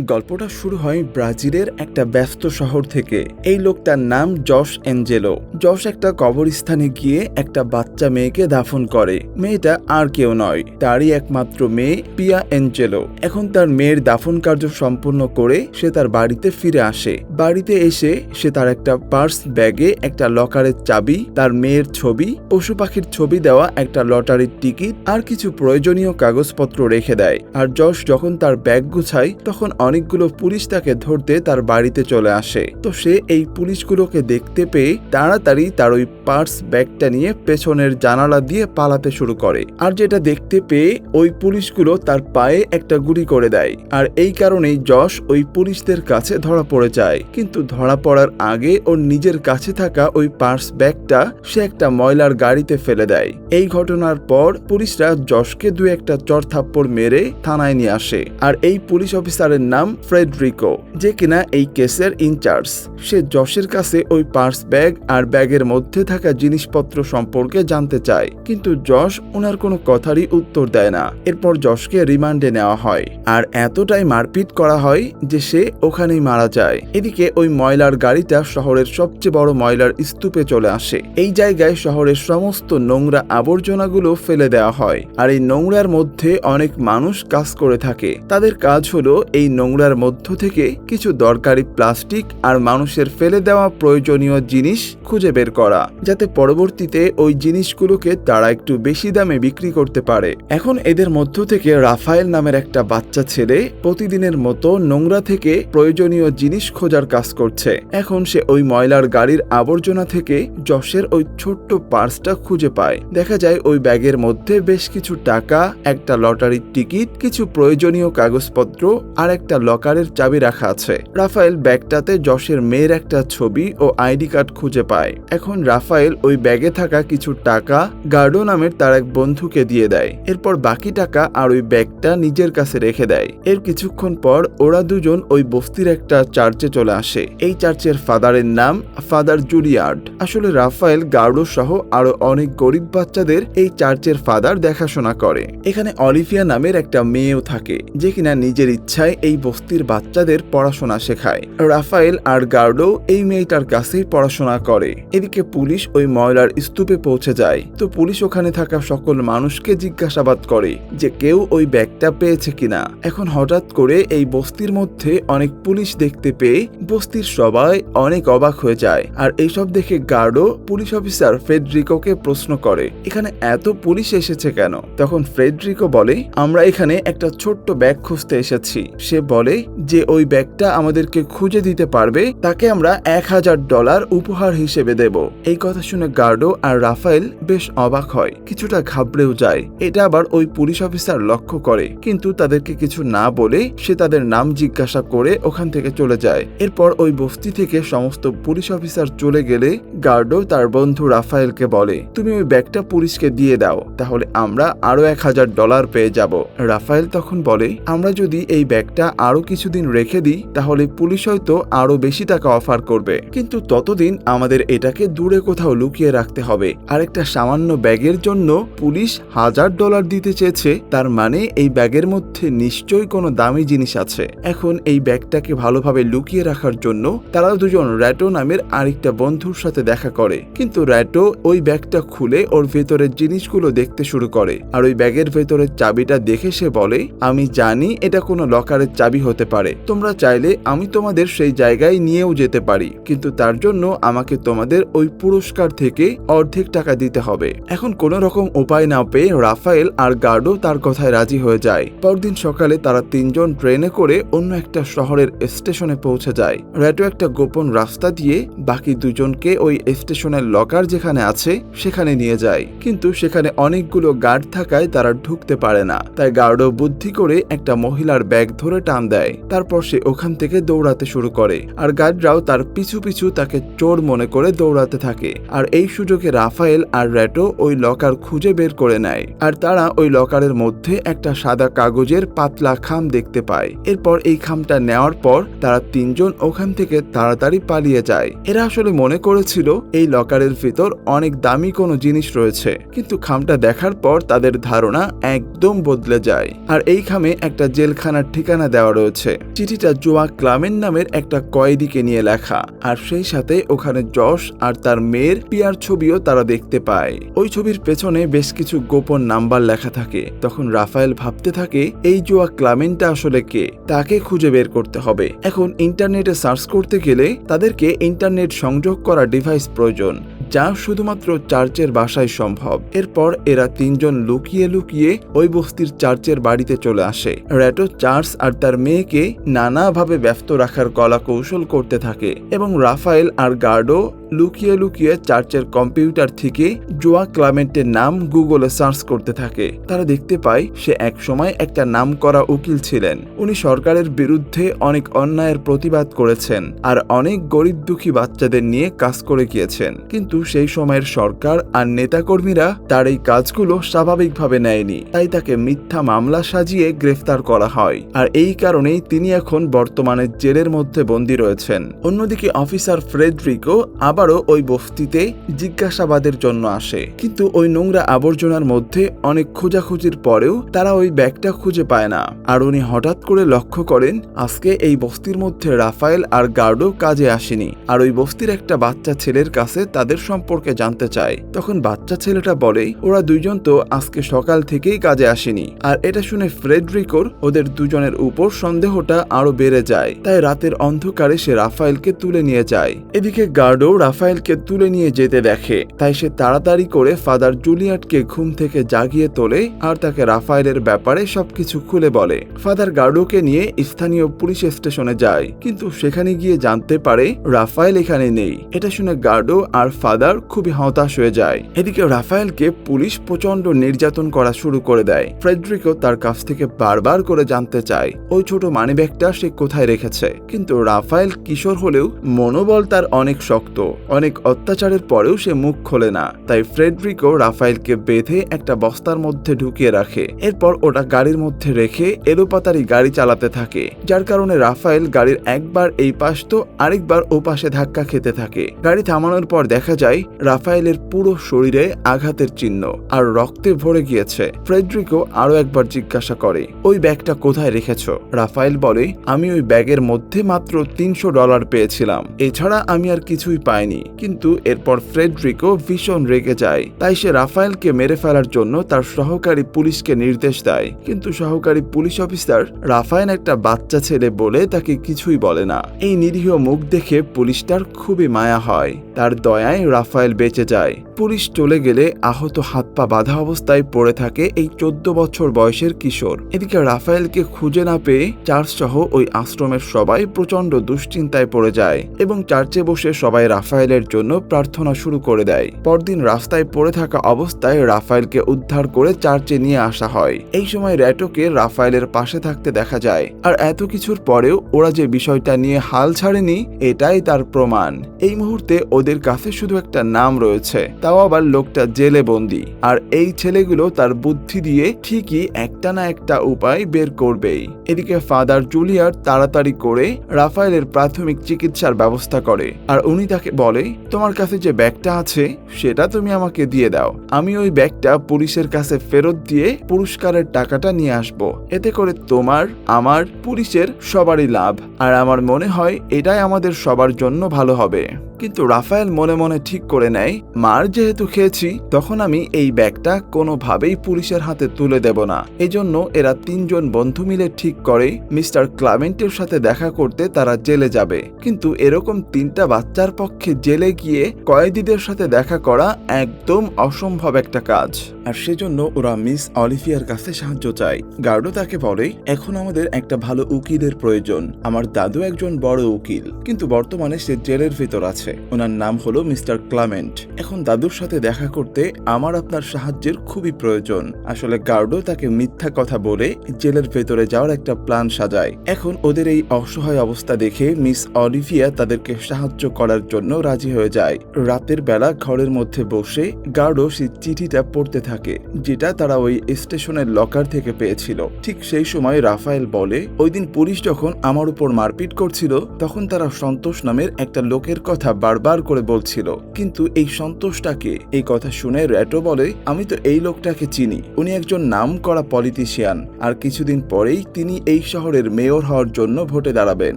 গল্পটা শুরু হয় ব্রাজিলের একটা ব্যস্ত শহর থেকে। এই লোকটার নাম জশ এঞ্জেলো। জশ একটা কবরস্থানে গিয়ে একটা বাচ্চা মেয়েকে দাফন করে। মেয়েটা আর কেউ নয়, তারই একমাত্র মেয়ে পিয়া এঞ্জেলো। এখন তার মেয়ের দাফন কার্য সম্পূর্ণ করে সে তার বাড়িতে ফিরে আসে। বাড়িতে এসে সে তার একটা পার্স ব্যাগে একটা লকারের চাবি, তার মেয়ের ছবি, পশু পাখির ছবি দেওয়া একটা লটারির টিকিট আর কিছু প্রয়োজনীয় কাগজপত্র রেখে দেয়। আর যশ যখন তার ব্যাগ গুছায়, তখন অনেকগুলো পুলিশ তাকে ধরতে তার বাড়িতে চলে আসে। তো সে এই পুলিশগুলোকে দেখতে পেয়ে তাড়াতাড়ি তার ওই পার্স ব্যাগটা নিয়ে পেছনের জানালা দিয়ে পালাতে শুরু করে। আর যেটা দেখতে পেয়ে ওই পুলিশগুলো তার পায়ে একটা গুলি করে দেয়। আর এই কারণেই যশ ওই পুলিশদের কাছে ধরা পড়ে যায়। কিন্তু ধরা পড়ার আগে ওর নিজের কাছে থাকা ওই পার্স ব্যাগটা সে একটা ময়লার গাড়িতে ফেলে দেয়। এই ঘটনার পর পুলিশরা যশকে দু একটা চর থাপ্পড় মেরে থানায় নিয়ে আসে। আর এই পুলিশ অফিসারের নাম ফ্রেডরিকো, যে কিনা এই কেসের ইনচার্জ। সে যশের কাছে ওই পার্স ব্যাগ আর ব্যাগের মধ্যে থাকা জিনিসপত্র সম্পর্কে জানতে চায়। কিন্তু যশ ওনার কোনো কথারই উত্তর দেয় না। এরপর যশকে রিমান্ডে নেওয়া হয়। আর এতটাই মারপিট করা হয় যে সে ওখানেই মারা যায়। এদিকে ওই ময়লার গাড়িটা শহরের সবচেয়ে বড় ময়লার স্তূপে চলে আসে। এই জায়গায় শহরের সমস্ত নোংরা আবর্জনাগুলো ফেলে দেওয়া হয়। আর এই নোংরার মধ্যে অনেক মানুষ কাজ করে থাকে। তাদের কাজ হলো এই নোংরার মধ্য থেকে কিছু দরকারি প্লাস্টিক আর মানুষের ফেলে দেওয়া প্রয়োজনীয় জিনিস খুঁজে বের করা, যাতে পরবর্তীতে ওই জিনিসগুলোকে তারা একটু বেশি দামে বিক্রি করতে পারে। এখন এদের মধ্য থেকে রাফায়েল নামের একটা বাচ্চা ছেলে প্রতিদিনের মতো নোংরা থেকে প্রয়োজনীয় জিনিস খোঁজার কাজ করছে। এখন সে ওই ময়লার গাড়ির আবর্জনা থেকে যশের ওই ছোট্ট পার্সটা খুঁজে পায়। দেখা যায় ওই ব্যাগের মধ্যে বেশ কিছু টাকা, একটা লটারির টিকিট, কিছু প্রয়োজনীয় কাগজপত্র আর একটা লকারের চাবি রাখা আছে। রাফায়েল ব্যাগটাতে যশের মেয়ের একটা ছবি ও আইডি কার্ড খুঁজে পায়। এখন রাফায়েল ওই ব্যাগে থাকা কিছু টাকা গার্ডো নামের তার এক বন্ধুকে দিয়ে দেয়। এরপর বাকি টাকা আর ওই ব্যাগটা নিজের কাছে রেখে দেয়। এর কিছুক্ষণ পর ওরা দুজন ওই বস্তির একটা চার্চে চলে আসে। এই চার্চের ফাদারের নাম ফাদার জুলিয়ার্ড। আসলে রাফায়েল, গার্ডো সহ আরও অনেক গরিব বাচ্চাদের এই চার্চের ফাদার দেখাশোনা করে। এখানে অলিভিয়া নামের একটা মেয়েও থাকে, যে কিনা নিজের ইচ্ছায় এই বস্তির বাচ্চাদের পড়াশোনা শেখায়। রাফায়েল আর গার্ডো এই মেয়েটার কাছেই পড়াশোনা করে। এদিকে পুলিশ ওই ময়লার স্তূপে পৌঁছে যায়। তো পুলিশ ওখানে থাকা সকল মানুষকে জিজ্ঞাসাবাদ করে যে কেউ ওই ব্যাগটা পেয়েছে কিনা। এখন হঠাৎ করে এই বস্তির মধ্যে অনেক পুলিশ দেখতে পেয়ে বস্তির সবাই অনেক অবাক হয়ে যায়। আর এইসব দেখে গার্ডো পুলিশ অফিসার ফ্রেডরিকোকে প্রশ্ন করে, এখানে এত পুলিশ এসেছে কেন? তখন ফ্রেডরিকো বলে, আমরা এখানে একটা ছোট্ট ব্যাগ খুঁজতে এসেছি। সে বলে যে ওই ব্যাগটা আমাদেরকে খুঁজে দিতে পারবে, তাকে আমরা এক হাজার ডলার উপহার হিসেবে দেব। এই কথা শুনে গার্ডো আর রাফায়েল বেশ অবাক হয়। কিছুটা ঘাবড়েও যায়। এটা আবার ওই পুলিশ অফিসার লক্ষ্য করে, কিন্তু তাদেরকে কিছু না বলে সে তাদের নাম জিজ্ঞাসা করে ওখান থেকে চলে যায়। এরপর ওই বস্তি থেকে সমস্ত পুলিশ অফিসার চলে গেলে গার্ডো তার বন্ধু রাফায়েলকে বলে, তুমি ওই ব্যাগটা পুলিশকে দিয়ে দাও, তাহলে আমরা আরও এক হাজার ডলার পেয়ে যাব। রাফায়েল তখন বলে, আমরা যদি এই ব্যাগটা আরও কিছুদিন রেখে দিই, তাহলে পুলিশ হয়তো আরও বেশি টাকা অফার করবে। কিন্তু ততদিন আমাদের এটাকে দূরে কোথাও লুকিয়ে রাখতে হবে। আর একটা সামান্য ব্যাগের জন্য পুলিশ হাজার ডলার দিতে চেয়েছে, তার মানে এই ব্যাগের মধ্যে নিশ্চয়ই কোনো দামি জিনিস আছে। এখন এই ব্যাগটাকে ভালোভাবে লুকিয়ে রাখার জন্য তারা দুজন র্যাটো নামের আরেকটা বন্ধুর সাথে দেখা করে। কিন্তু র্যাটো ওই ব্যাগটা খুলে ওর ভেতরের জিনিসগুলো দেখতে শুরু করে। আর ওই ব্যাগের ভেতরের চাবিটা দেখে সে বলে, আমি জানি এটা কোনো লকারের চাবি হতে পারে। তোমরা চাইলে আমি তোমাদের সেই জায়গায় নিয়েও যেতে পারি, কিন্তু তার জন্য আমাকে তোমাদের ওই পুরস্কার থেকে অর্ধেক টাকা দিতে হবে। এখন কোনো রকম উপায় না পেয়ে রাফায়েল আর গার্ডো তার কথায় রাজি হয়ে যায়। পরদিন সকালে তারা তিনজন ট্রেনে করে অন্য একটা শহরের স্টেশনে পৌঁছে যায়। র্যাটো একটা গোপন রাস্তা দিয়ে বাকি দুজনকে ওই স্টেশনের লকার যেখানে আছে, সেখানে নিয়ে যায়। কিন্তু সেখানে অনেকগুলো গার্ড থাকায় তারা ঢুকতে পারে না। তাই গার্ডও বুদ্ধি করে একটা মহিলার ব্যাগ ধরে টান দেয়। তারপর সে ওখান থেকে দৌড়াতে শুরু করে। আর গার্ডরাও তার পিছু পিছু তাকে চোর মনে করে দৌড়াতে থাকে। আর এই সুযোগে রাফায়েল আর র্যাটো ওই লকার খুঁজে বের করে নেয়। আর তারা ওই লকারের মধ্যে একটা সাদা কাগজের পাতলা খাম দেখতে পায়। এরপর এই খামটা নেওয়ার পর তারা তিনজন ওখান থেকে তাড়াতাড়ি পালিয়ে যায়। এরা আসলে মনে করেছিল এই লকারের ভিতর অনেক দামি কোনো জিনিস রয়েছে। কিন্তু খামটা দেখার পর তাদের ধারণা একদম বদলে যায়। আর এই খামে একটা জেলখানার ঠিকানা দেওয়া দেওয়া রয়েছে। চিঠিটা জোয়া ক্লামেন নামের একটা কয়েদিকে নিয়ে লেখা। আর সেই সাথে ওখানে যশ আর তার মেয়ের পিয়ার ছবিও তারা দেখতে পায়। ওই ছবির পেছনে বেশ কিছু গোপন নাম্বার লেখা থাকে। তখন রাফায়েল ভাবতে থাকে, এই জোয়া ক্লামেনটা আসলে কে? তাকে খুঁজে বের করতে হবে। এখন ইন্টারনেটে সার্চ করতে গেলে তাদেরকে ইন্টারনেট সংযোগ করা ডিভাইস প্রয়োজন। যা শুধুমাত্র চার্চের বাসায় সম্ভব। এরপর এরা তিনজন লুকিয়ে লুকিয়ে ওই বস্তির চার্চের বাড়িতে চলে আসে। র্যাটো চার্চ আর তার মেয়েকে নানাভাবে ব্যস্ত রাখার কলা কৌশল করতে থাকে এবং রাফায়েল আর গার্ডো লুকিয়ে লুকিয়ে চার্চের কম্পিউটার থেকে জোয়া ক্লামেন্টের নাম গুগলে সার্চ করতে থাকে। তারা দেখতে পায় সে একসময় একটা নাম করা উকিল ছিলেন। উনি সরকারের বিরুদ্ধে অনেক অন্যায়ের প্রতিবাদ করেছেন আর অনেক গরিব দুঃখী বাচ্চাদের নিয়ে কাজ করে গিয়েছেন। কিন্তু সেই সময়ের সরকার আর নেতাকর্মীরা তার এই কাজগুলো স্বাভাবিকভাবে নেয়নি। তাই তাকে মিথ্যা মামলা সাজিয়ে গ্রেফতার করা হয়। আর এই কারণেই তিনি এখন বর্তমানে জেলের মধ্যে বন্দী রয়েছেন। অন্যদিকে অফিসার ফ্রেডরিকো আবারও ওই বস্তিতে জিজ্ঞাসাবাদের জন্য আসে। কিন্তু ওই নোংরা আবর্জনার মধ্যে অনেক খোঁজাখুঁজির পরেও তারা ওই ব্যাগটা খুঁজে পায় না। আর উনি হঠাৎ করে লক্ষ্য করেন, আজকে এই বস্তির মধ্যে রাফায়েল আর গার্ডো কাজে আসেনি। আর ওই বস্তির একটা বাচ্চা ছেলের কাছে তাদের সম্পর্কে জানতে চায়। তখন বাচ্চা ছেলেটা বলে, ওরা দুইজন তো আজকে সকাল থেকেই কাজে আসেনি। আর এটা শুনে ফ্রেডরিকোর ওদের দুজনের উপর সন্দেহটা আরও বেড়ে যায়। তাই রাতের অন্ধকারে সে রাফায়েলকে তুলে নিয়ে যায়। এদিকে গার্ডো রাফায়েলকে তুলে নিয়ে যেতে দেখে। তাই সে তাড়াতাড়ি করে ফাদার জুলিয়াটকে ঘুম থেকে জাগিয়ে তোলে আর তাকে রাফায়েলের ব্যাপারে সবকিছু খুলে বলে। ফাদার গার্ডোকে নিয়ে স্থানীয় পুলিশ স্টেশনে যায়। কিন্তু সেখানে গিয়ে জানতে পারে, রাফায়েল এখানে নেই। এটা শুনে গার্ডো আর ফাদার খুবই হতাশ হয়ে যায়। এদিকে রাফায়েলকে পুলিশ প্রচণ্ড নির্যাতন করা শুরু করে দেয়। ফ্রেডরিকও তার কাছ থেকে বারবার করে জানতে চায়, ওই ছোট মানিব্যাগটা সে কোথায় রেখেছে? কিন্তু রাফায়েল কিশোর হলেও মনোবল তার অনেক শক্ত। অনেক অত্যাচারের পরেও সে মুখ খোলে না। তাই ফ্রেডরিকো রাফায়েলকে বেঁধে একটা বস্তার মধ্যে ঢুকিয়ে রাখে। এরপর ওটা গাড়ির মধ্যে রেখে এলোপাতারি গাড়ি চালাতে থাকে, যার কারণে রাফায়েল গাড়ির একবার এই পাশ তো আরেকবার ও পাশে ধাক্কা খেতে থাকে। গাড়ি থামানোর পর দেখা যায় রাফায়েলের পুরো শরীরে আঘাতের চিহ্ন আর রক্তে ভরে গিয়েছে। ফ্রেডরিকো আরও একবার জিজ্ঞাসা করে, ওই ব্যাগটা কোথায় রেখেছ? রাফায়েল বলে, আমি ওই ব্যাগের মধ্যে মাত্র তিনশো ডলার পেয়েছিলাম। এছাড়া আমি আর কিছুই পাইনি। কিন্তু এরপর ফ্রেডরিকো ভীষণ রেগে যায়। তাই সে রাফায়েলকে মেরে ফেলার জন্য তার সহকারী পুলিশকে নির্দেশ দেয়। কিন্তু সহকারী পুলিশ অফিসার রাফায়েল একটা বাচ্চা ছেলে বলে তাকে কিছুই বলে না। এই নিরীহ মুখ দেখে পুলিশটার খুবই মায়া হয়। তার দয়ায় রাফায়েল বেঁচে যায়। পুলিশ চলে গেলে আহত হাত পা বাঁধা অবস্থায় পড়ে থাকে এই চোদ্দ বছর বয়সের কিশোর। এদিকে রাফায়েলকে খুঁজে না পেয়ে চার্চ সহ ওই আশ্রমের সবাই প্রচণ্ড দুশ্চিন্তায় পড়ে যায় এবং চার্চে বসে সবাই রাফায়েলের জন্য প্রার্থনা শুরু করে দেয়। পরদিন রাস্তায় পড়ে থাকা অবস্থায় রাফায়েলকে উদ্ধার করে চার্চে নিয়ে আসা হয়। এই সময় র্যাটোকে রাফায়েলের পাশে থাকতে দেখা যায়। আর এত কিছুর পরেও ওরা যে বিষয়টা নিয়ে হাল ছাড়েনি, এটাই তার প্রমাণ। এই মুহূর্তে ওদের কাছে শুধু একটা নাম রয়েছে। তাও আবার লোকটা জেলে বন্দি। আর এই ছেলেগুলো তার বুদ্ধি দিয়ে ঠিকই একটা না একটা উপায় বের করবেই। এদিকে ফাদার জুলিয়ার তাড়াতাড়ি করে রাফায়েলের প্রাথমিক চিকিৎসার ব্যবস্থা করে। আর উনি তাকে বলে, তোমার কাছে যে ব্যাগটা আছে, সেটা তুমি আমাকে দিয়ে দাও। আমি ওই ব্যাগটা পুলিশের কাছে ফেরত দিয়ে পুরস্কারের টাকাটা নিয়ে আসব। এতে করে তোমার, আমার, পুলিশের সবারই লাভ। আর আমার মনে হয় এটাই আমাদের সবার জন্য ভালো হবে। কিন্তু রাফায়েল মনে মনে ঠিক করে নেয়, মার যেহেতু খেয়েছি, তখন আমি এই ব্যাগটা কোনোভাবেই পুলিশের হাতে তুলে দেব না। এজন্য এরা তিনজন বন্ধু মিলে ঠিক করে মিস্টার ক্লামেন্টের সাথে দেখা করতে তারা জেলে যাবে। কিন্তু এরকম তিনটা বাচ্চার পক্ষে জেলে গিয়ে কয়েদিদের সাথে দেখা করা একদম অসম্ভব একটা কাজ। আর সেজন্য ওরা মিস অলিভিয়ার কাছে সাহায্য চায়। গার্ডো তাকে বলে, এখন আমাদের একটা ভালো উকিলের প্রয়োজন। আমার দাদু একজন বড় উকিল, কিন্তু বর্তমানে সে জেলের ভিতর আছে। ওনার নাম হলো মিস্টার ক্লামেন্ট। এখন দাদুর সাথে দেখা করতে আমার আপনার সাহায্যের খুবই প্রয়োজন। আসলে গার্ডো তাকে মিথ্যা কথা বলে জেলের ভেতরে যাওয়ার একটা প্ল্যান সাজায়। এখন ওদের এই অসহায় অবস্থা দেখে মিস অলিভিয়া তাদেরকে সাহায্য করার জন্য রাজি হয়ে যায়। রাতের বেলা ঘরের মধ্যে বসে গার্ডো সেই চিঠিটা পড়তে থাকে, যেটা তারা ওই স্টেশনের লকার থেকে পেয়েছিল। ঠিক সেই সময় রাফায়েল বলে, ওই দিন পুলিশ যখন আমার উপর মারপিট করছিল, তখন তারা সন্তোষ নামের একটা লোকের কথা বারবার করে বলছিল, কিন্তু এই সন্তোষটাকে? এই কথা শুনে র্যাটো বলে, আমি তো এই লোকটাকে চিনি। উনি একজন নাম করা পলিটিশিয়ান। আর কিছুদিন পরেই তিনি এই শহরের মেয়র হওয়ার জন্য ভোটে দাঁড়াবেন।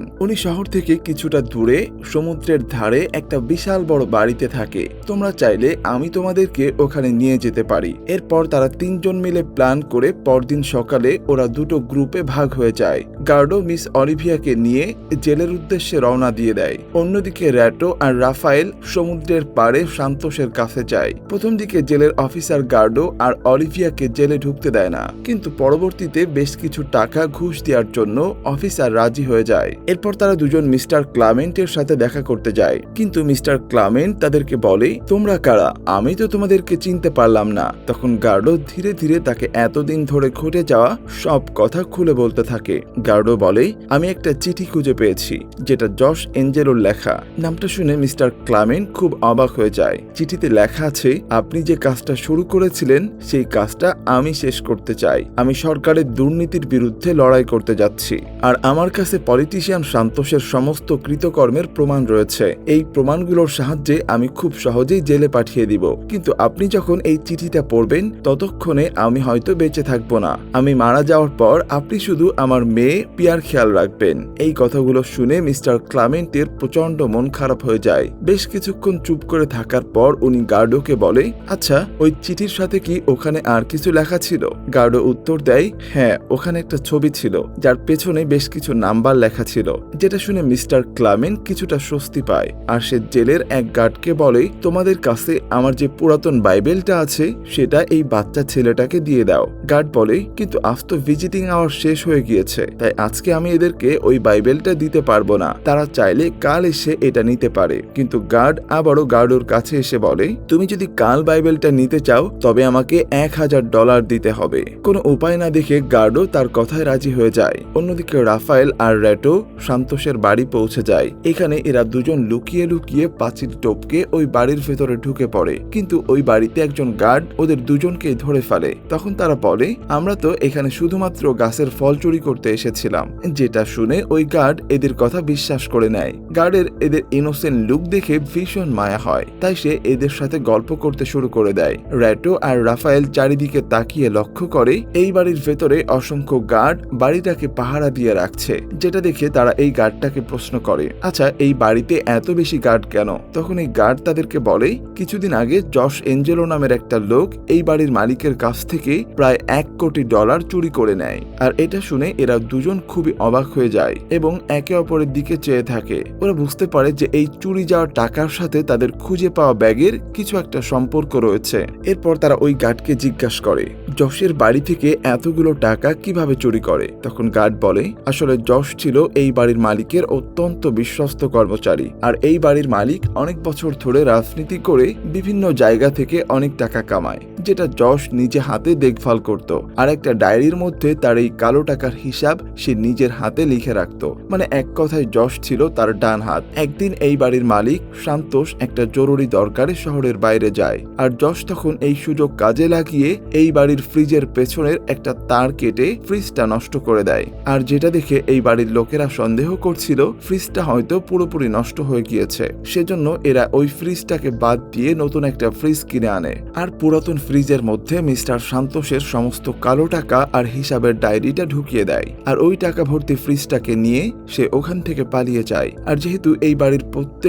উনি শহর থেকে কিছুটা দূরে, সমুদ্রের ধারে একটা বিশাল বড় বাড়িতে থাকে। তোমরা চাইলে আমি তোমাদেরকে ওখানে নিয়ে যেতে পারি। এরপর তারা তিনজন মিলে প্ল্যান করে পরদিন সকালে ওরা দুটো গ্রুপে ভাগ হয়ে যায়। গার্ডো মিস অলিভিয়াকে নিয়ে জেলের উদ্দেশ্যে রওনা দিয়ে দেয়। অন্যদিকে র্যাটো আর রাফায়েল সমুদ্রের পাড়ে সান্তোষের কাছে যায়। প্রথম দিকে জেলের অফিসার গার্ডো আর অলিভিয়াকে জেলে ঢুকতে দেয় না। কিন্তু পরবর্তীতে বেশ কিছু টাকা ঘুষ দেওয়ার জন্য অফিসার রাজি হয়ে যায়। এরপর তারা দুজন মিস্টার ক্লামেন্টের সাথে দেখা করতে যায়। কিন্তু মিস্টার ক্লামেন্ট তাদেরকে বলে, তোমরা কারা? আমি তো তোমাদেরকে চিনতে পারলাম না। তখন গার্ডো ধীরে ধীরে তাকে এতদিন ধরে ঘটে যাওয়া সব কথা খুলে বলতে থাকে। গার্ডো বলে, আমি একটা চিঠি খুঁজে পেয়েছি, যেটা জশ এঞ্জেলোর লেখা। নামটা শুনে মিস্টার ক্লামেন্ট খুব অবাক হয়ে যায়। চিঠিতে লেখা আছে, আপনি যে কাজটা শুরু করেছিলেন, সেই কাজটা আমি শেষ করতে চাই। আমি সরকারের দুর্নীতির বিরুদ্ধে লড়াই করতে যাচ্ছি। আর আমার কাছে পলিটিশিয়ান সান্তোষের সমস্ত কৃতকর্মের প্রমাণ রয়েছে। এই প্রমাণগুলোর সাহায্যে আমি খুব সহজেই জেলে পাঠিয়ে দিব। কিন্তু আপনি যখন এই চিঠিটা পড়বেন, ততক্ষণে আমি হয়তো বেঁচে থাকব না। আমি মারা যাওয়ার পর আপনি শুধু আমার মেয়ে পিয়ার খেয়াল রাখবেন। এই কথাগুলো শুনে মিস্টার ক্লামেন্টের প্রচণ্ড মন খারাপ হয়ে যায়। বেশ কিছুক্ষণ চুপ করে থাকার পর উনি গার্ডোকে বলে আচ্ছা ওই চিঠির সাথে কি ওখানে আর কিছু লেখা ছিল? গার্ডো উত্তর দেয় হ্যাঁ ওখানে একটা ছবি ছিল, যার পেছনে বেশ কিছু নাম্বার লেখা ছিল, যেটা শুনে মিস্টার ক্লামেন কিছুটা স্বস্তি পায়। আর সে জেলের এক গার্ডকে বলে, তোমাদের কাছে আমার যে পুরাতন বাইবেলটা আছে, সেটা এই বাচ্চা ছেলেটাকে দিয়ে দাও। গার্ড বলে, কিন্তু আজ তো ভিজিটিং আওয়ার শেষ হয়ে গিয়েছে, তাই আজকে আমি এদেরকে ওই বাইবেলটা দিতে পারব না। তারা চাইলে কাল এসে এটা নিতে পারে। কিন্তু গার্ড আবারও গার্ডোর কাছে এসে বলে, তুমি যদি কাল বাইবেলটা নিতে চাও, তবে আমাকে এক হাজার ডলার দিতে হবে। কোনো উপায় না দেখে গার্ডও তার কথায় রাজি হয়ে যায়। অন্যদিকে রাফায়েল আর র্যাটো সান্তোষের বাড়ি পৌঁছে যায়। এখানে এরা দুজন লুকিয়ে লুকিয়ে পাঁচিল টপকে ওই বাড়ির ভেতরে ঢুকে পড়ে। কিন্তু ওই বাড়িতে একজন গার্ড ওদের দুজনকে ধরে ফেলে। তখন তারা বলে, আমরা তো এখানে শুধুমাত্র গাছের ফল চুরি করতে এসেছিলাম। যেটা শুনে ওই গার্ড এদের কথা বিশ্বাস করে নেয়। গার্ডের এদের ইনোসেন্ট লুক দেখে ভীষণ মায়া হয়। তাই সে এদের সাথে গল্প করতে শুরু করে দেয়। র্যাটো আর রাফায়েল চারিদিকে তাকিয়ে লক্ষ্য করে এই বাড়ির ভেতরে অসংখ্য গার্ড বাড়িটাকে পাহারা দিয়ে রাখছে, যেটা দেখে তারা এই গার্ডটাকে প্রশ্ন করে আচ্ছা এই বাড়িতে এত বেশি গার্ড কেন? তখন এই গার্ড তাদেরকে বলে, কিছুদিন আগে জশ এঞ্জেলো নামের একটা লোক এই বাড়ির মালিকের কাছ থেকে প্রায় এক কোটি ডলার চুরি করে নেয়, আর এটা শুনে এরা দুজন খুবই অবাক হয়ে যায় এবং একে অপরের দিকে চেয়ে থাকে। ওরা বুঝতে পারে যে এই চুরি যাওয়ার টাকার সাথে তাদের খুঁজে পাওয়া ব্যাগের কিছু একটা সম্পর্ক রয়েছে। এরপর তারা ওই গার্ডকে জিজ্ঞাসা করে যশের বাড়ি থেকে এতগুলো টাকা কীভাবে চুরি করে? তখন গার্ড বলে, আসলে যশ ছিল এই বাড়ির মালিকের অত্যন্ত বিশ্বস্ত কর্মচারী আর এই বাড়ির মালিক অনেক বছর ধরে রাজনীতি করে বিভিন্ন জায়গা থেকে অনেক টাকা কামায়, যেটা যশ নিজে হাতে দেখভাল করত আর একটা ডায়েরির মধ্যে তার এই কালো টাকার হিসাব সে নিজের হাতে লিখে রাখত। মানে এক কথায় যশ ছিল তার ডান হাত। একদিন এই বাড়ির মালিক সান্তোষ একটা জরুরি দরকারে শহরের বাইরে যায়। আর যশ তখন এই সুযোগ কাজে লাগিয়ে এই বাড়ির ফ্রিজের পেছনের একটা তার কেটে ফ্রিজটা নষ্ট করে দেয়। আর যেটা দেখে এই বাড়ির লোকেরা সন্দেহ করছিল, ফ্রিজটা হয়তো পুরোপুরি নষ্ট হয়ে গিয়েছে। সেজন্য এরা ওই ফ্রিজটাকে বাদ দিয়ে নতুন একটা ফ্রিজ কিনে আনে। আর পুরাতন ফ্রিজের মধ্যে মিস্টার সান্তোষের সমস্ত কালো টাকা আর হিসাবের ডায়েরিটা ঢুকিয়ে দেয়। আর ওই টাকা ভর্তি ফ্রিজটাকে নিয়ে সে ওখান থেকে পালিয়ে যায়। আর যেহেতু এই বাড়ির প্রত্যেকে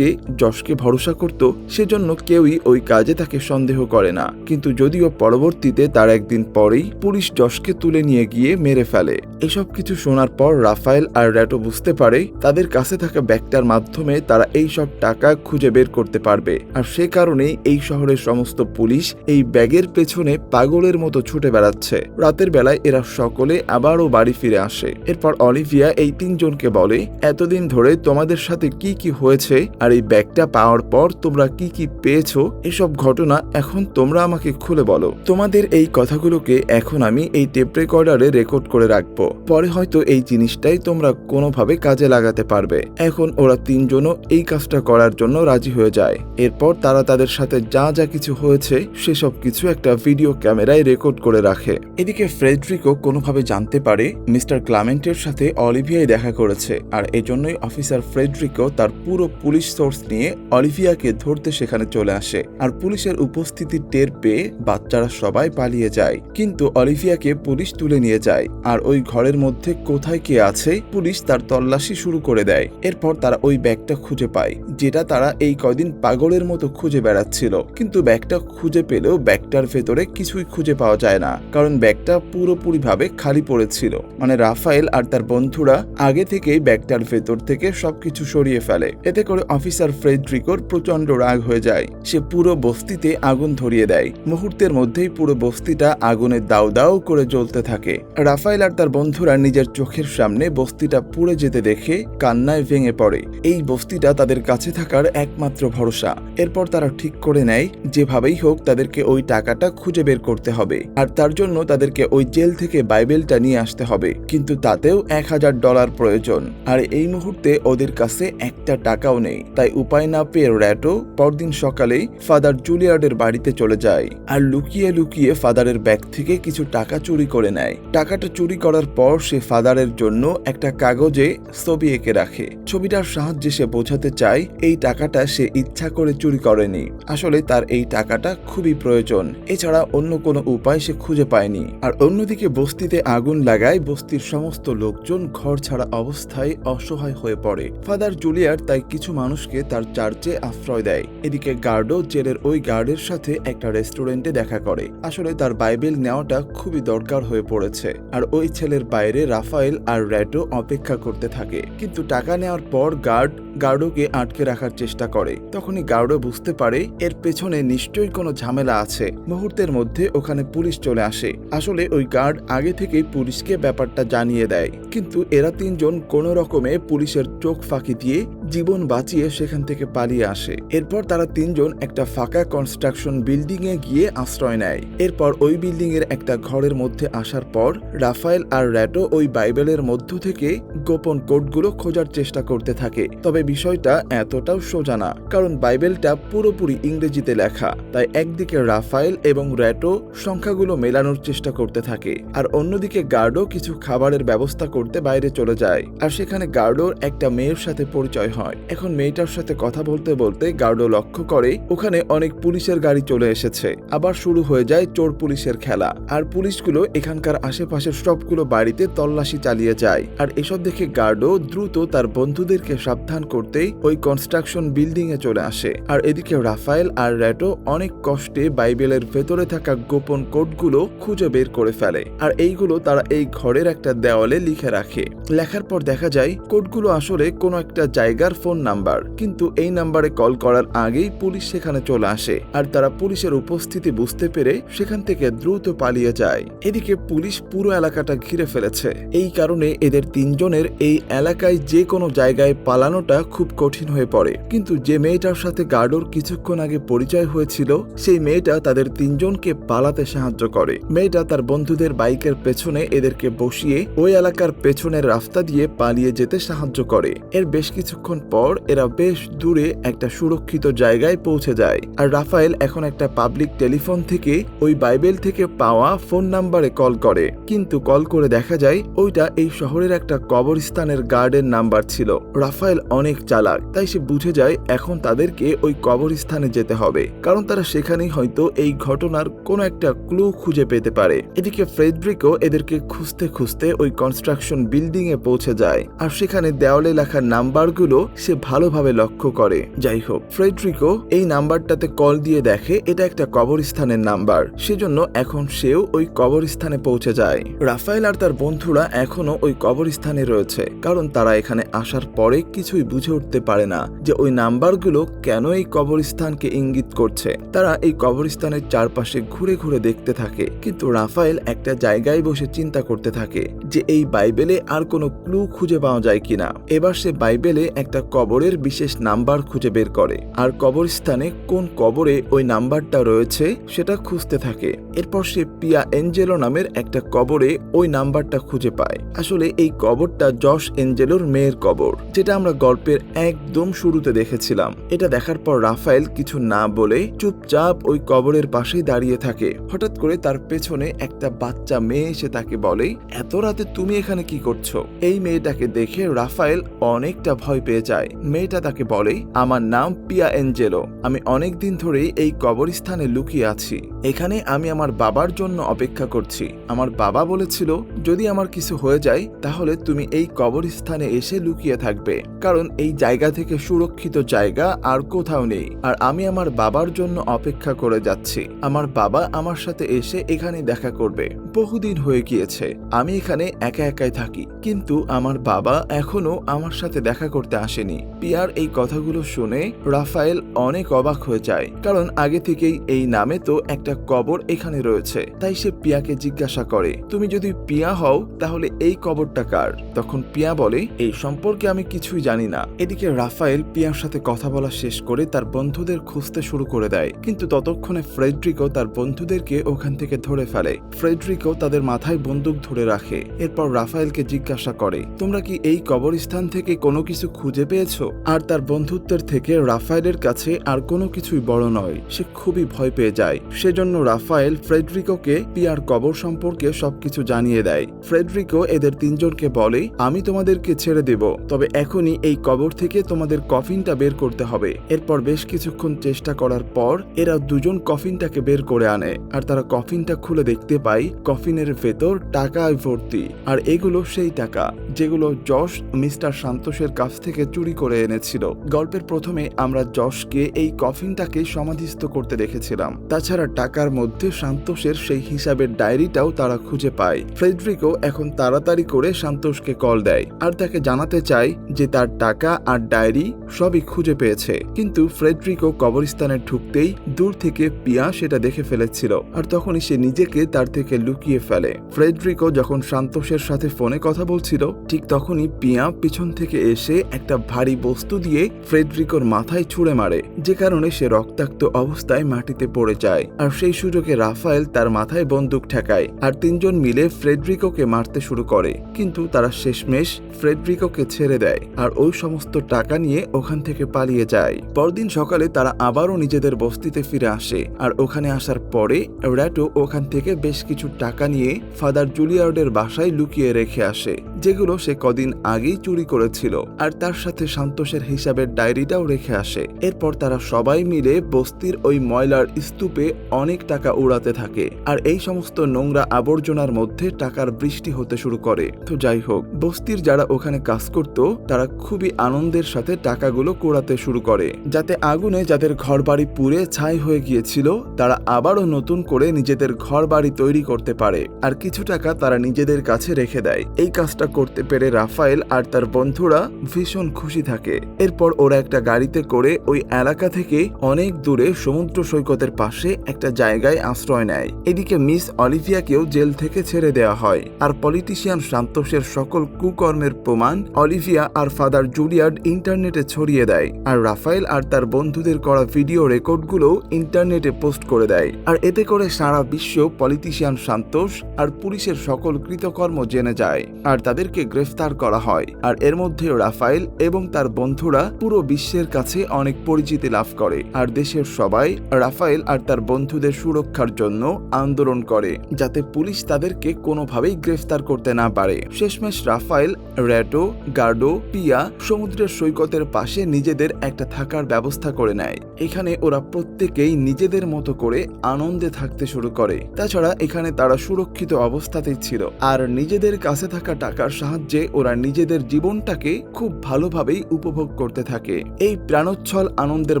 যশকে ভরসা করত, সেজন্য কেউই ওই কাজে তাকে সন্দেহ করে না। কিন্তু যদিও পরবর্তীতে তার একদিন পরেই পুলিশ যশকে তুলে নিয়ে গিয়ে মেরে ফেলে। এসব কিছু শোনার পর রাফায়েল আর র্যাটো বুঝতে পারে, তাদের কাছে থাকা ব্যাগটার মাধ্যমে তারা এই সব টাকা খুঁজে বের করতে পারবে। আর সে কারণেই এই শহরের সমস্ত পুলিশ এই ব্যাগের পেছনে পাগলের মতো ছুটে বেড়াচ্ছে। রাতের বেলায় এরা সকলে আবারও বাড়ি ফিরে আসে। এরপর অলিভিয়া এই তিনজনকে বলে, এতদিন ধরে তোমাদের সাথে কি কি হয়েছে? আর এই ব্যাগটা পাওয়ার পর তোমরা কি কি পেয়েছ, এসব ঘটনা এখন তোমরা আমাকে খুলে বলো। তোমাদের এই কথাগুলোকে এখন আমি এই টেপ রেকর্ডারে রেকর্ড করে রাখব। পরে হয়তো এই জিনিসটাই তোমরা কোনোভাবে কাজে লাগাতে পারবে। এখন ওরা তিনজনও এই কাজটা করার জন্য রাজি হয়ে যায়। এরপর তারা তাদের সাথে যা যা কিছু হয়েছে, সেসব কিছু একটা ভিডিও ক্যামেরায় রেকর্ড করে রাখে। এদিকে ফ্রেডরিকও কোনোভাবে জানতে পারে মিস্টার ক্লামেন্টের সাথে অলিভিয়াই দেখা করেছে। আর এজন্যই অফিসার ফ্রেডরিকও তার পুরো পুলিশ পুলিশ সোর্স নিয়ে অলিভিয়াকে ধরতে সেখানে চলে আসে, আর পুলিশের উপস্থিতি টের পেয়ে বাচ্চারা সবাই পালিয়ে যায়। কিন্তু অলিভিয়াকে পুলিশ তুলে নিয়ে যায়, আর ওই ঘরের মধ্যে কোথায় কে আছে পুলিশ তার তল্লাশি শুরু করে দেয়। এরপর তারা ওই ব্যাগটা খুঁজে পায়, যেটা তারা এই কয়দিন পাগলের মতো খুঁজে বেড়াচ্ছিল। কিন্তু ব্যাগটা খুঁজে পেলেও ব্যাগটার ভেতরে কিছুই খুঁজে পাওয়া যায় না, কারণ ব্যাগটা পুরোপুরিভাবে খালি পড়েছিল। মানে রাফায়েল আর তার বন্ধুরা আগে থেকেই ব্যাগটার ভেতর থেকে সবকিছু সরিয়ে ফেলে। এতে করে অফিসার ফ্রেডরিকোর প্রচণ্ড রাগ হয়ে যায়। সে পুরো বস্তিতে আগুন ধরিয়ে দেয়। মুহূর্তের মধ্যেই পুরো বস্তিটা আগুনে দাউ দাউ করে জ্বলতে থাকে। রাফায়েল আর তার বন্ধুরা নিজের চোখের সামনে বস্তিটা পুড়ে যেতে দেখে কান্নায় ভেঙে পড়ে। এই বস্তিটা তাদের কাছে থাকার একমাত্র ভরসা। এরপর তারা ঠিক করে নেয়, যেভাবেই হোক তাদেরকে ওই টাকাটা খুঁজে বের করতে হবে। আর তার জন্য তাদেরকে ওই জেল থেকে বাইবেলটা নিয়ে আসতে হবে। কিন্তু তাতেও এক হাজার ডলার প্রয়োজন। আর এই মুহূর্তে ওদের কাছে একটা টাকাও নেই। তাই উপায় না পেয়ে র্যাটো পরদিন সকালেই ফাদার জুলিয়ার্ডের বাড়িতে চলে যায় আর লুকিয়ে লুকিয়ে ফাদারের ব্যাগ থেকে কিছু টাকা চুরি করে নেয়। টাকাটা চুরি করার পর সে ফাদারের জন্য একটা কাগজে ছবি এঁকে রাখে। ছবিটার সাহায্যে সে বোঝাতে চায় এই টাকাটা সে ইচ্ছা করে চুরি করেনি। আসলে তার এই টাকাটা খুবই প্রয়োজন। এছাড়া অন্য কোনো উপায় সে খুঁজে পায়নি। আর অন্যদিকে বস্তিতে আগুন লাগায় বস্তির সমস্ত লোকজন ঘর ছাড়া অবস্থায় অসহায় হয়ে পড়ে। ফাদার জুলিয়ার তাই কিছু মানুষকে তার চার্চে আশ্রয় দেয়। এদিকে গার্ডও জেলের ওই গার্ডের সাথে একটা রেস্টুরেন্টে দেখা করে। আসলে তার বাইবেল নেওয়াটা খুবই দরকার হয়ে পড়েছে। আর ওই ছেলের বাইরে রাফায়েল আর র্যাটো অপেক্ষা করতে থাকে। কিন্তু টাকা নেওয়ার পর গার্ড, গার্ডোকে আটকে রাখার চেষ্টা করে। তখনই গার্ডো বুঝতে পারে এর পেছনে নিশ্চয়ই কোনো ঝামেলা আছে। মুহূর্তের মধ্যে ওখানে পুলিশ চলে আসে। আসলে ওই গার্ড আগে থেকেই পুলিশকে ব্যাপারটা জানিয়ে দেয়। কিন্তু এরা তিনজন কোনো রকমে পুলিশের চোখ ফাঁকি দিয়ে জীবন বাঁচিয়ে সেখান থেকে পালিয়ে আসে। এরপর তারা তিনজন একটা ফাঁকা কনস্ট্রাকশন বিল্ডিং এ গিয়ে আশ্রয় নেয়। এরপর ওই বিল্ডিং এর একটা ঘরের মধ্যে আসার পর রাফায়েল আর র্যাটো ওই বাইবেলের মধ্য থেকে গোপন কোডগুলো খোঁজার চেষ্টা করতে থাকে। তবে বিষয়টা এতটাও সোজা না, কারণ বাইবেলটা পুরোপুরি ইংরেজিতে লেখা। তাই একদিকে রাফায়েল এবং র্যাটো সংখ্যাগুলো মেলানোর চেষ্টা করতে থাকে, আর অন্যদিকে গার্ডও কিছু খাবারের ব্যবস্থা করতে বাইরে চলে যায়। আর সেখানে গার্ডোর একটা মেয়ের সাথে পরিচয় হয়। এখন মেয়েটার সাথে কথা বলতে বলতে গার্ডো লক্ষ্য করে ওখানে অনেক পুলিশের গাড়ি চলে এসেছে। আবার শুরু হয়ে যায় চোর পুলিশের খেলা। আর পুলিশগুলো এখানকার আশেপাশের সবগুলো বাড়িতে তল্লাশি চালিয়ে যায়। আর এসব দেখে গার্ডও দ্রুত তার বন্ধুদেরকে সাবধান করতেই ওই কনস্ট্রাকশন বিল্ডিং এ চলে আসে। আর এদিকে রাফায়েল আর র্যাটো অনেক কষ্টে বাইবেলের ভেতরে থাকা গোপন কোডগুলো খুঁজে বের করে ফেলে। আর এইগুলো তারা এই ঘরের একটা দেওয়ালে লিখে রাখে। লেখার পর দেখা যায়, কোডগুলো আসলে কোনো একটা জায়গার ফোন নাম্বার কিন্তু এই নাম্বারে কল করার আগেই পুলিশ সেখানে চলে আসে, আর তারা পুলিশের উপস্থিতি বুঝতে পেরে সেখান থেকে দ্রুত পালিয়ে যায়। এদিকে পুলিশ পুরো এলাকাটা ঘিরে ফেলেছে। এই কারণে এদের তিনজনের এই এলাকায় যে কোনো জায়গায় পালানোটা খুব কঠিন হয়ে পড়ে। কিন্তু যে মেয়েটার সাথে গার্ডোর কিছুক্ষণ আগে পরিচয় হয়েছিল, সেই মেয়েটা তাদের তিনজনকে পালাতে সাহায্য করে। মেয়েটা তার বন্ধুদের বাইকের পেছনে এদেরকে বসিয়ে ওই এলাকার পেছনের রাস্তা দিয়ে পালিয়ে যেতে সাহায্য করে। এর বেশ কিছুক্ষণ পর এরা বেশ দূরে একটা সুরক্ষিত জায়গায় পৌঁছে যায়। আর রাফায়েল এখন একটা পাবলিক টেলিফোন থেকে ওই বাইবেল থেকে পাওয়া ফোন নাম্বারে কল করে। কিন্তু কল করে দেখা যায় ওইটা এই শহরের একটা কবরস্থানের গার্ডের নাম্বার ছিল। রাফায়েল অনেক চালাক, তাই সে বুঝে যায় এখন তাদেরকে ওই কবরস্থানে যেতে হবে। কারণ তারা সেখানেই হয়তো এই ঘটনার কোনো একটা ক্লু খুঁজে পেতে পারে। এদিকে ফ্রেডরিকও এদেরকে খুঁজতে খুঁজতে ওই কনস্ট্রাকশন বিল্ডিং এ পৌঁছে যায়। আর সেখানে দেওয়ালে লেখা নাম্বারগুলো সে ভালোভাবে লক্ষ্য করে। যাই হোক ফ্রেডরিকো এই নাম্বারটাতে কল দিয়ে দেখে এটা একটা কবরস্থানের নাম্বার। সেজন্য এখন সেও ওই কবরস্থানে পৌঁছে যায়। রাফায়েল আর তার বন্ধুরা এখনও ওই কবরস্থানে রয়েছে, কারণ তারা এখানে আসার পরে কিছুই বুঝে উঠতে পারে না যে ওই নাম্বারগুলো কেন এই কবরস্থানকে ইঙ্গিত করছে। তারা এই কবরস্থানের চারপাশে ঘুরে ঘুরে দেখতে থাকে, কিন্তু রাফায়েল একটা জায়গায় বসে চিন্তা করতে থাকে যে এই বাইবেলে আর কোনো ক্লু খুঁজে পাওয়া যায় কিনা। এবার সে বাইবেলে একটা কবরের বিশেষ নাম্বার খুঁজে বের করে। আর কবরস্থানে কোন কবরে ওই নাম্বারটা রয়েছে সেটা খুঁজতে থাকে। এরপর সে পিয়া এঞ্জেলো নামের একটা কবরে ওই নাম্বারটা খুঁজে পায়। আসলে এই কবরটা জশ এঞ্জেলোর মেয়ের কবর, যেটা আমরা গল্পের একদম শুরুতে দেখেছিলাম। এটা দেখার পর রাফায়েল কিছু না বলে চুপচাপ ওই কবরের পাশেই দাঁড়িয়ে থাকে। হঠাৎ করে তার পেছনে একটা বাচ্চা মেয়ে এসে তাকে বলে, এত রাতে তুমি এখানে কি করছ? এই মেয়েটাকে দেখে রাফায়েল অনেকটা ভয় পেয়ে যায় মেয়েটা তাকে বলে, আমার নাম পিয়া এঞ্জেলো। আমি অনেক দিন ধরেই এই কবরস্থানে লুকিয়ে আছি। এখানে আমি আমার বাবার জন্য অপেক্ষা করছি। আমার বাবা বলেছিল, যদি আমার কিছু হয়ে যায়, তাহলে তুমি এই কবরস্থানে এসে লুকিয়ে থাকবে। কারণ এই জায়গা থেকে সুরক্ষিত জায়গা আর কোথাও নেই। আর আমি আমার বাবার জন্য অপেক্ষা করে যাচ্ছি। আমার বাবা আমার সাথে এসে এখানে দেখা করবে। বহুদিন হয়ে গিয়েছে। আমি এখানে একা একাই থাকি। কিন্তু আমার বাবা এখনও আমার সাথে দেখা করতে আসেনি। পিয়ার এই কথাগুলো শুনে রাফায়েল অনেক অবাক হয়ে যায়, কারণ আগে থেকেই এই নামে তো একটা কবর এখানে রয়েছে। তাই সে পিয়াকে জিজ্ঞাসা করে, তুমি যদি পিয়া হও, তাহলে এই কবরটা কার? তখন পিয়া বলে, এই সম্পর্কে আমি কিছুই জানি না। এদিকে রাফায়েল পিয়ার সাথে কথা বলা শেষ করে তার বন্ধুদের খুঁজতে শুরু করে দেয়। কিন্তু ততক্ষণে ফ্রেডরিকো তার বন্ধুদেরকে ওখান থেকে ধরে ফেলে। ফ্রেডরিকো তাদের মাথায় বন্দুক ধরে রাখে। এরপর রাফায়েলকে জিজ্ঞাসা করে, তোমরা কি এই কবরস্থান থেকে কোনো কিছু খুঁজে পেয়েছ? আর তার বন্ধুত্বের থেকে রাফায়েলের কাছে আর কোনো কিছুই বড় নয়। সে খুবই ভয় পেয়ে যায়। সেজন্য রাফায়েল ফ্রেডরিকোকে পিয়ার কবর সম্পর্কে সবকিছু জানিয়ে দেয়। ফ্রেডরিকো এদের তিনজনকে বলে, আমি তোমাদেরকে ছেড়ে দেব। তবে এখনই এই কবর থেকে তোমাদের কফিনটা বের করতে হবে। এরপর বেশ কিছুক্ষণ চেষ্টা করার পর এরা দুজন কফিনটাকে বের করে আনে। আর তারা কফিনটা খুলে দেখতে পায় কফিনের ভেতর টাকায় ভর্তি। আর এগুলো সেই টাকা। যেগুলো যশ মিস্টার সান্তোষের কাছ থেকে চুরি করে এনেছিল। গল্পের প্রথমে আমরা যশকে এই কফিনটাকে সমাধিস্থ করতে দেখেছিলাম। তাছাড়া টাকার মধ্যে সান্তোষের সেই হিসাবের ডায়েরিটাও তারা খুঁজে পায়। ফ্রেডরিকো এখন তাড়াতাড়ি করে সান্তোষকে কল দেয় আর তাকে জানাতে চায় যে তার টাকা আর ডায়েরি সবই খুঁজে পেয়েছে। কিন্তু ফ্রেডরিকো কবরস্থানে ঢুকতেই দূর থেকে পিয়া সেটা দেখে ফেলেছিল আর তখনই সে নিজেকে তার থেকে লুকিয়ে ফেলে। ফ্রেডরিকো যখন সান্তোষের সাথে ফোনে কথা বলছিল ঠিক তখনই পিয়া পিছন থেকে এসে একটা ভারী বস্তু দিয়ে ফ্রেডরিকোর মাথায় ছুঁড়ে মারে, যে কারণে সে রক্তাক্ত অবস্থায় মাটিতে পড়ে যায়। আর সেই সুযোগে রাফায়েল তার মাথায় বন্দুক ঠেকায় আর তিনজন মিলে ফ্রেডরিকোকে মারতে শুরু করে। কিন্তু তারা শেষমেশ ফ্রেডরিকোকে ছেড়ে দেয় আর ওই সমস্ত টাকা নিয়ে ওখান থেকে পালিয়ে যায়। পরদিন সকালে তারা আবারও নিজেদের বস্তিতে ফিরে আসে আর ওখানে আসার পরে র্যাটো ওখান থেকে বেশ কিছু টাকা নিয়ে ফাদার জুলিয়ার্ডের বাসায় লুকিয়ে রেখে আসে, যেগুলো সে কদিন আগেই চুরি করেছিল আর তার সাথে সান্তোষের হিসাবের ডায়েরিটাও রেখে আসে। এরপর তারা সবাই মিলে বস্তির ওই ময়লার স্তূপে অনেক টাকা উড়াতে থাকে আর এই সমস্ত নোংরা আবর্জনার মধ্যে টাকার বৃষ্টি হতে শুরু করে। তো যাই হোক, বস্তির যারা ওখানে কাজ করত, তারা খুবই আনন্দের সাথে টাকাগুলো কোড়াতে শুরু করে। যাতে আগুনে যাদের ঘরবাড়ি পুড়ে ছাই হয়ে গিয়েছিল, তারা আবারও নতুন করে নিজেদের ঘরবাড়ি তৈরি করতে পারে। আর কিছু টাকা তারা নিজেদের কাছে রেখে দেয়। এই কাজটা করতে পেরে রাফায়েল আর তার বন্ধুরা ভীষণ খুশি থাকে। এরপর ওরা একটা গাড়িতে করে ওই এলাকা থেকে অনেক দূরে সমুদ্র সৈকতের পাশে একটা জায়গায় আশ্রয় নেয়। এদিকে মিস অলিভিয়াকেও জেল থেকে ছেড়ে দেওয়া হয়। আর পলিটিশিয়ান সান্তোষের সকল কুকর্মের প্রমাণ অলিভিয়া আর ফাদার জুলিয়ার্ড ইন্টারনেটে ছড়িয়ে দেয়। আর রাফায়েল আর তার বন্ধুদের করা ভিডিও রেকর্ডগুলো ইন্টারনেটে পোস্ট করে দেয়। আর এতে করে সারা বিশ্ব পলিটিশিয়ান সান্তোষ আর পুলিশের সকল কৃতকর্ম জেনে যায়। আর তাদেরকে গ্রেফতার করা হয়। আর এর মধ্যে রাফাইল এবং তার বন্ধুরা পুরো বিশ্বের কাছে অনেক পরিচিতি লাভ করে। আর দেশের সবাই রাফাইল আর তার বন্ধুদের সুরক্ষার জন্য আন্দোলন করে, যাতে পুলিশ তাদেরকে কোনোভাবেই গ্রেফতার করতে না পারে। শেষমেশ রাফাইল র্যাটো গার্ডো, পিয়া সমুদ্রের সৈকতের পাশে নিজেদের একটা থাকার ব্যবস্থা করে নেয়। এখানে ওরা প্রত্যেকেই নিজেদের মতো করে আনন্দে থাকতে শুরু করে। তাছাড়া এখানে তারা সুরক্ষিত অবস্থাতেই ছিল। আর নিজেদের কাছে থাকা টাকার সাহায্যে ওরা নিজেদের জীবনটাকে খুব ভালোভাবেই উপভোগ করতে থাকে। এই প্রাণোচ্ছল আনন্দের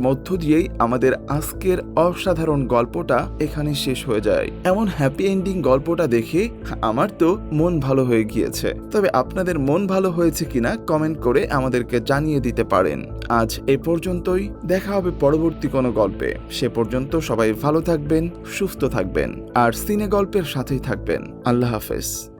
মধ্য দিয়েই আমাদের আজকের অসাধারণ গল্পটা এখানে শেষ হয়ে যায়। এমন হ্যাপি এন্ডিং গল্পটা দেখে আমার তো মন ভালো হয়ে গিয়েছে। তবে আপনাদের মন ভালো হয়েছে কিনা কমেন্ট করে আমাদেরকে জানিয়ে দিতে পারেন। আজ এ পর্যন্তই, দেখা হবে পরবর্তী কোনো গল্পে। সে পর্যন্ত সবাই ভালো থাকবেন, সুস্থ থাকবেন, আর সিনে গল্পের সাথেই থাকবেন। আল্লাহ হাফেজ।